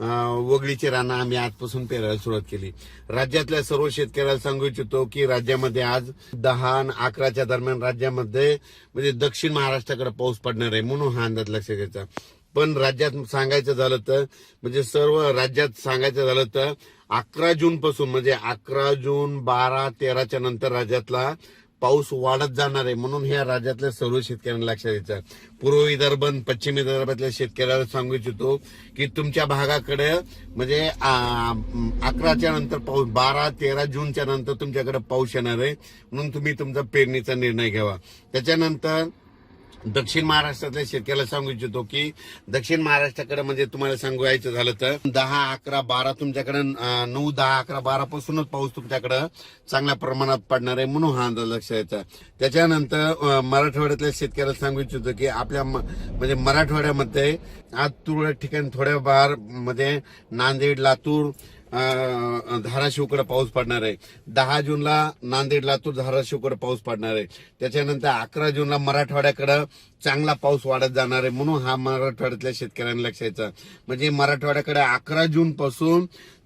वगळीची रानं आम्ही आजपासून पेरायला सुरुवात केली. राज्यातल्या सर्व शेतकऱ्याला सांगू इच्छितो की राज्यामध्ये आज दहा आणि अकराच्या दरम्यान राज्यामध्ये म्हणजे दक्षिण महाराष्ट्राकडे पाऊस पडणार आहे म्हणून हा अंदाज लक्षात घ्यायचा. पण राज्यात सांगायचं झालं तर म्हणजे सर्व राज्यात सांगायचं झालं तर अकरा जून पासून म्हणजे अकरा जून बारा तेराच्या नंतर राज्यातला पाऊस वाढत जाणार आहे म्हणून ह्या राज्यातल्या सर्व शेतकऱ्यांना लक्षात द्यायचं पूर्व विदर्भ पश्चिम विदर्भातल्या शेतकऱ्याला सांगू इच्छितो की तुमच्या भागाकडे म्हणजे अकराच्या नंतर पाऊस बारा तेरा जूनच्या नंतर तुमच्याकडे पाऊस येणार आहे. म्हणून तुम्ही तुमचा पेरणीचा निर्णय घ्यावा. त्याच्यानंतर दक्षिण महाराष्ट्रातल्या शेतकऱ्याला सांगू इच्छितो की दक्षिण महाराष्ट्राकडे म्हणजे तुम्हाला सांगू यायचं झालं तर दहा अकरा बारा तुमच्याकडे नऊ दहा अकरा बारा पासूनच पाऊस तुमच्याकडे चांगल्या प्रमाणात पडणार आहे म्हणून हा अंदाज लक्षात यायचा त्याच्यानंतर मराठवाड्यातल्या शेतकऱ्याला सांगू इच्छितो की आपल्या म- म्हणजे मराठवाड्यामध्ये आज तुरळक ठिकाणी थोड्या बारमध्ये नांदेड लातूर धाराशिवकडे पाऊस पडणार आहे. दहा जूनला नांदेड लातूर धाराशिवकडे पाऊस पडणार आहे. त्याच्यानंतर अकरा जूनला मराठवाड्याकडं चांगला पाऊस वाढत जाणार आहे. म्हणून हा मराठवाड्यातल्या शेतकऱ्यांना लक्षायचा म्हणजे मराठवाड्याकडे अकरा जून पासून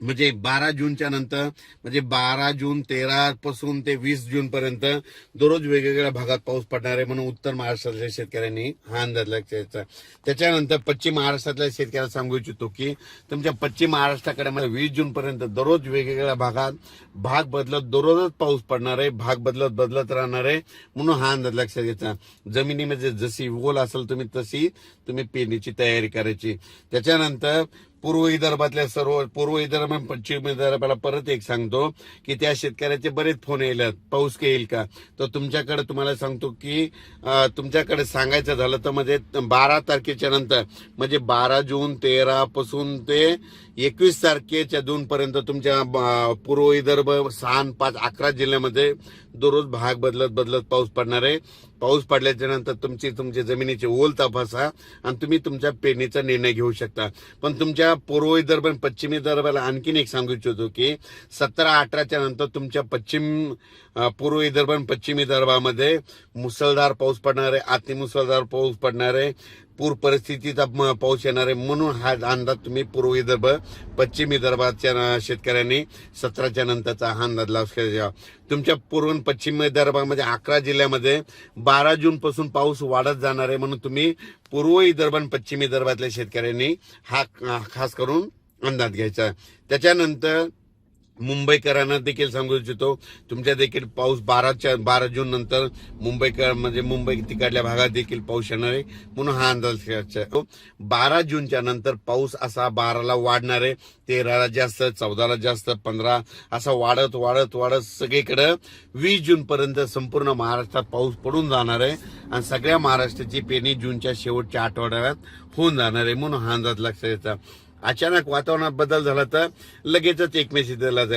म्हणजे बारा जूनच्या नंतर म्हणजे बारा जून तेरा पासून ते वीस जून पर्यंत दररोज वेगवेगळ्या भागात पाऊस पडणार आहे म्हणून उत्तर महाराष्ट्रातल्या शेतकऱ्यांनी हा अंदाज लक्षात त्याच्यानंतर पश्चिम महाराष्ट्रातल्या शेतकऱ्याला सांगू इच्छितो की तुमच्या पश्चिम महाराष्ट्राकडे म्हणजे वीस जून पर्यंत दररोज वेगवेगळ्या भागात भाग बदलत दररोजच पाऊस पडणार आहे भाग बदलत बदलत राहणार आहे म्हणून हा अंदाज लक्षात घ्यायचा जमिनीमध्ये जशी ओल असेल तुम्ही तशी तुम्ही पेरणीची तयारी करायची. त्याच्यानंतर पूर्व विदर्भातल्या सर्व पूर्व विदर्भ पश्चिम विदर्भाला परत एक सांगतो की त्या शेतकऱ्याचे बरेच फोन येईल पाऊस येईल का? तर तुमच्याकडे तुम्हाला सांगतो की तुमच्याकडे सांगायचं झालं तर म्हणजे बारा तारखेच्या नंतर म्हणजे बारा जून तेरा पासून ते एकवीस तारखेच्या जून पर्यंत तुमच्या पूर्व विदर्भ सहा पाच अकरा जिल्ह्यामध्ये दररोज भाग बदलत बदलत पाऊस पडणार आहे. पाऊस पडल्याच्या नंतर तुमची तुमची जमिनीची ओल तपासा आणि तुम्ही तुमच्या पेरणीचा निर्णय घेऊ शकता. पण तुमच्या पूर्व विदर्भ आणि पश्चिम विदर्भाला आणखीन एक सांगू इच्छितो की सतरा अठराच्या नंतर तुमच्या पश्चिम पूर्व विदर्भ आणि पश्चिम विदर्भामध्ये मुसळधार पाऊस पडणार आहे अतिमुसळधार पाऊस पडणार आहे. पूर परिस्थितीचा म- पाऊस येणार आहे म्हणून हा अंदाज तुम्ही पूर्व विदर्भ पश्चिम विदर्भाच्या शेतकऱ्यांनी सतराच्या नंतरचा हा अंदाज लावला घ्यावा तुमच्या पूर्व पश्चिम विदर्भामध्ये अकरा जिल्ह्यामध्ये बारा जून पासून पाऊस वाढत जाणार आहे म्हणून तुम्ही पूर्व विदर्भ आणि पश्चिम विदर्भातल्या शेतकऱ्यांनी हा खास करून अंदाज घ्यायचा त्याच्यानंतर मुंबईकरांना देखील सांगू इच्छितो. तुमच्या देखील पाऊस बाराच्या बारा जून नंतर मुंबईकर म्हणजे मुंबई तिकडल्या भागात देखील पाऊस येणार आहे. म्हणून हा अंदाज बारा जूनच्या नंतर पाऊस असा बाराला वाढणार आहे. तेराला जास्त चौदाला जास्त पंधरा असा वाढत वाढत वाढत सगळीकडं वीस जून पर्यंत संपूर्ण महाराष्ट्रात पाऊस पडून जाणार आहे. आणि सगळ्या महाराष्ट्राची पेरणी जूनच्या शेवटच्या आठवड्यात होऊन जाणार आहे. म्हणून हा अंदाज लक्षात येतात अचानक वातावरणात बदल झाला तर लगेचच एक मेसेज दिला जाईल